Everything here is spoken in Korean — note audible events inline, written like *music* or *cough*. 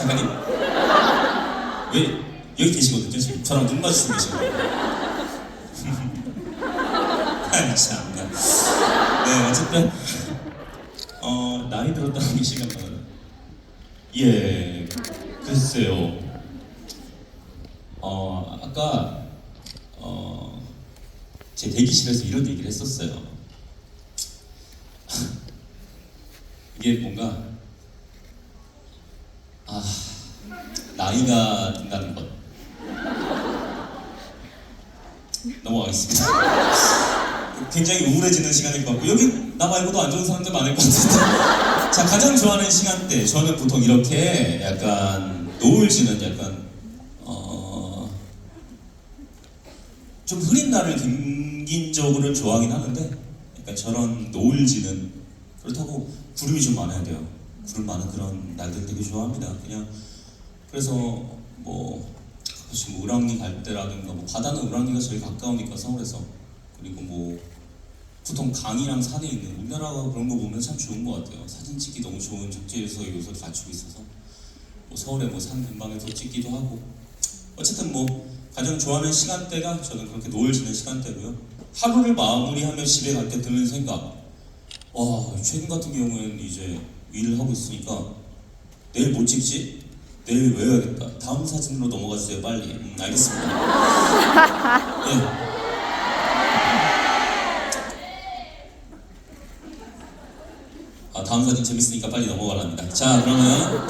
작가님. 왜 여기 계시거든요 지금? 저랑 눈 마주치고 계시거든요. *laughs* 참나 네 어쨌든 어 나이 들었다는 *laughs* 시간만은 예 글쎄요. 어 아까 어 제 대기실에서 이런 얘기를 했었어요. *laughs* 이게 뭔가 나이가 든다는 것. 넘어가겠습니다. 굉장히 우울해지는 시간일 것 같고 여기 나 말고도 안 좋은 사람들 많을 것 같은데. 자 가장 좋아하는 시간대. 저는 보통 이렇게 약간 노을 지는 약간 어, 좀 흐린 날을 김긴적으로는 좋아하긴 하는데 약간 저런 노을 지는 그렇다고 구름이 좀 많아야 돼요. 구름 많은 그런 날들 되게 좋아합니다. 그냥 그래서 뭐 가끔씩 뭐 을왕리 갈 때라든가 뭐 바다는 을왕리가 제일 가까우니까 서울에서. 그리고 뭐 보통 강이랑 산에 있는 우리나라가 그런 거 보면 참 좋은 것 같아요. 사진 찍기 너무 좋은 적재에서 요소를 갖추고 있어서. 뭐 서울에 뭐 산 근방에서 찍기도 하고. 어쨌든 뭐 가장 좋아하는 시간대가 저는 그렇게 노을 지는 시간대고요. 하루를 마무리하며 집에 갈 때 드는 생각. 와 최근 같은 경우에는 이제 일을 하고 있으니까 내일 못 찍지? 내일 외워야겠다. 다음 사진으로 넘어가 주세요, 빨리. 음, 알겠습니다. 예. 아, 다음 사진 재밌으니까 빨리 넘어가랍니다. 자, 그러면